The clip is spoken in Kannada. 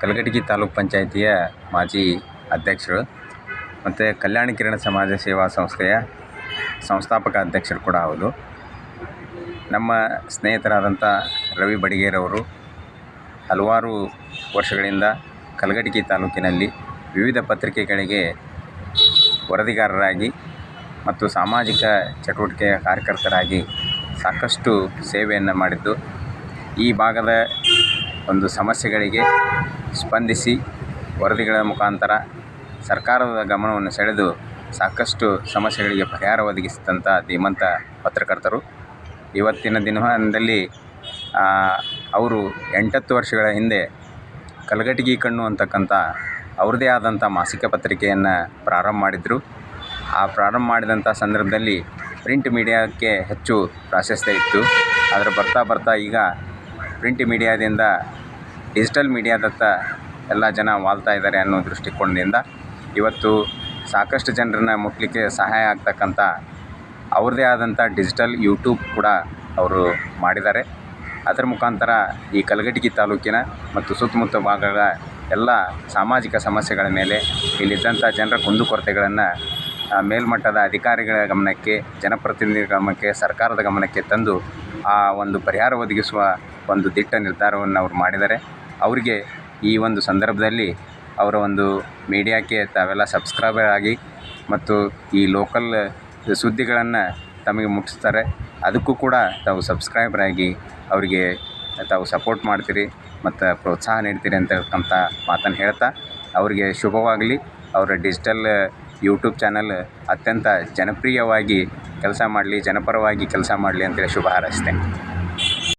ಕಲಘಟಗಿ ತಾಲೂಕು ಪಂಚಾಯಿತಿಯ ಮಾಜಿ ಅಧ್ಯಕ್ಷರು ಮತ್ತು ಕಲ್ಯಾಣ ಕಿರಣ ಸಮಾಜ ಸೇವಾ ಸಂಸ್ಥೆಯ ಸಂಸ್ಥಾಪಕ ಅಧ್ಯಕ್ಷರು ಕೂಡ ಹೌದು. ನಮ್ಮ ಸ್ನೇಹಿತರಾದಂಥ ರವಿ ಬಡಿಗೇರವರು ಹಲವಾರು ವರ್ಷಗಳಿಂದ ಕಲಘಟಗಿ ತಾಲೂಕಿನಲ್ಲಿ ವಿವಿಧ ಪತ್ರಿಕೆಗಳಿಗೆ ವರದಿಗಾರರಾಗಿ ಮತ್ತು ಸಾಮಾಜಿಕ ಚಟುವಟಿಕೆಯ ಕಾರ್ಯಕರ್ತರಾಗಿ ಸಾಕಷ್ಟು ಸೇವೆಯನ್ನು ಮಾಡಿದ್ದು, ಈ ಭಾಗದ ಒಂದು ಸಮಸ್ಯೆಗಳಿಗೆ ಸ್ಪಂದಿಸಿ ವರದಿಗಳ ಮುಖಾಂತರ ಸರ್ಕಾರದ ಗಮನವನ್ನು ಸೆಳೆದು ಸಾಕಷ್ಟು ಸಮಸ್ಯೆಗಳಿಗೆ ಪರಿಹಾರ ಒದಗಿಸಿದಂಥ ಧೀಮಂತ ಪತ್ರಕರ್ತರು. ಇವತ್ತಿನ ದಿನಮಾನದಲ್ಲಿ ಅವರು ಎಂಟತ್ತು ವರ್ಷಗಳ ಹಿಂದೆ ಕಲಘಟಗಿ ಕಣ್ಣು ಅಂತಕ್ಕಂಥ ಅವ್ರದ್ದೇ ಆದಂಥ ಮಾಸಿಕ ಪತ್ರಿಕೆಯನ್ನು ಪ್ರಾರಂಭ ಮಾಡಿದರು. ಆ ಪ್ರಾರಂಭ ಮಾಡಿದಂಥ ಸಂದರ್ಭದಲ್ಲಿ ಪ್ರಿಂಟ್ ಮೀಡಿಯಾಕ್ಕೆ ಹೆಚ್ಚು ಪ್ರಾಶಸ್ತ್ಯ ಇತ್ತು. ಆದರೆ ಬರ್ತಾ ಬರ್ತಾ ಈಗ ಪ್ರಿಂಟ್ ಮೀಡಿಯಾದಿಂದ ಡಿಜಿಟಲ್ ಮೀಡಿಯಾದತ್ತ ಎಲ್ಲ ಜನ ವಾಲ್ತಾ ಇದ್ದಾರೆ ಅನ್ನೋ ದೃಷ್ಟಿಕೋನದಿಂದ ಇವತ್ತು ಸಾಕಷ್ಟು ಜನರನ್ನ ಮುಟ್ಟಲಿಕ್ಕೆ ಸಹಾಯ ಆಗ್ತಕ್ಕಂಥ ಅವ್ರದ್ದೇ ಆದಂಥ ಡಿಜಿಟಲ್ ಯೂಟ್ಯೂಬ್ ಕೂಡ ಅವರು ಮಾಡಿದ್ದಾರೆ. ಅದರ ಮುಖಾಂತರ ಈ ಕಲಘಟಗಿ ತಾಲೂಕಿನ ಮತ್ತು ಸುತ್ತಮುತ್ತ ಭಾಗಗಳ ಎಲ್ಲ ಸಾಮಾಜಿಕ ಸಮಸ್ಯೆಗಳ ಮೇಲೆ ಇಲ್ಲಿದ್ದಂಥ ಜನರ ಕುಂದುಕೊರತೆಗಳನ್ನು ಮೇಲ್ಮಟ್ಟದ ಅಧಿಕಾರಿಗಳ ಗಮನಕ್ಕೆ ಜನಪ್ರತಿನಿಧಿಗಳ ಗಮನಕ್ಕೆ ಸರ್ಕಾರದ ಗಮನಕ್ಕೆ ತಂದು ಆ ಒಂದು ಪರಿಹಾರ ಒದಗಿಸುವ ಒಂದು ದಿಟ್ಟ ನಿರ್ಧಾರವನ್ನು ಅವ್ರು ಮಾಡಿದ್ದಾರೆ. ಅವರಿಗೆ ಈ ಒಂದು ಸಂದರ್ಭದಲ್ಲಿ ಅವರ ಒಂದು ಮೀಡಿಯಾಕ್ಕೆ ತಾವೆಲ್ಲ ಸಬ್ಸ್ಕ್ರೈಬರ್ ಆಗಿ ಮತ್ತು ಈ ಲೋಕಲ್ ಸುದ್ದಿಗಳನ್ನು ತಮಗೆ ಮುಟ್ಟಿಸ್ತಾರೆ. ಅದಕ್ಕೂ ಕೂಡ ತಾವು ಸಬ್ಸ್ಕ್ರೈಬರ್ ಆಗಿ ಅವರಿಗೆ ತಾವು ಸಪೋರ್ಟ್ ಮಾಡ್ತೀರಿ ಮತ್ತು ಪ್ರೋತ್ಸಾಹ ನೀಡ್ತೀರಿ ಅಂತಕ್ಕಂಥ ಮಾತನ್ನು ಹೇಳ್ತಾ ಅವರಿಗೆ ಶುಭವಾಗಲಿ. ಅವರ ಡಿಜಿಟಲ್ ಯೂಟ್ಯೂಬ್ ಚಾನಲ್ ಅತ್ಯಂತ ಜನಪ್ರಿಯವಾಗಿ ಕೆಲಸ ಮಾಡಲಿ, ಜನಪರವಾಗಿ ಕೆಲಸ ಮಾಡಲಿ ಅಂತೇಳಿ ಶುಭ ಹಾರೈಸ್ತೇನೆ.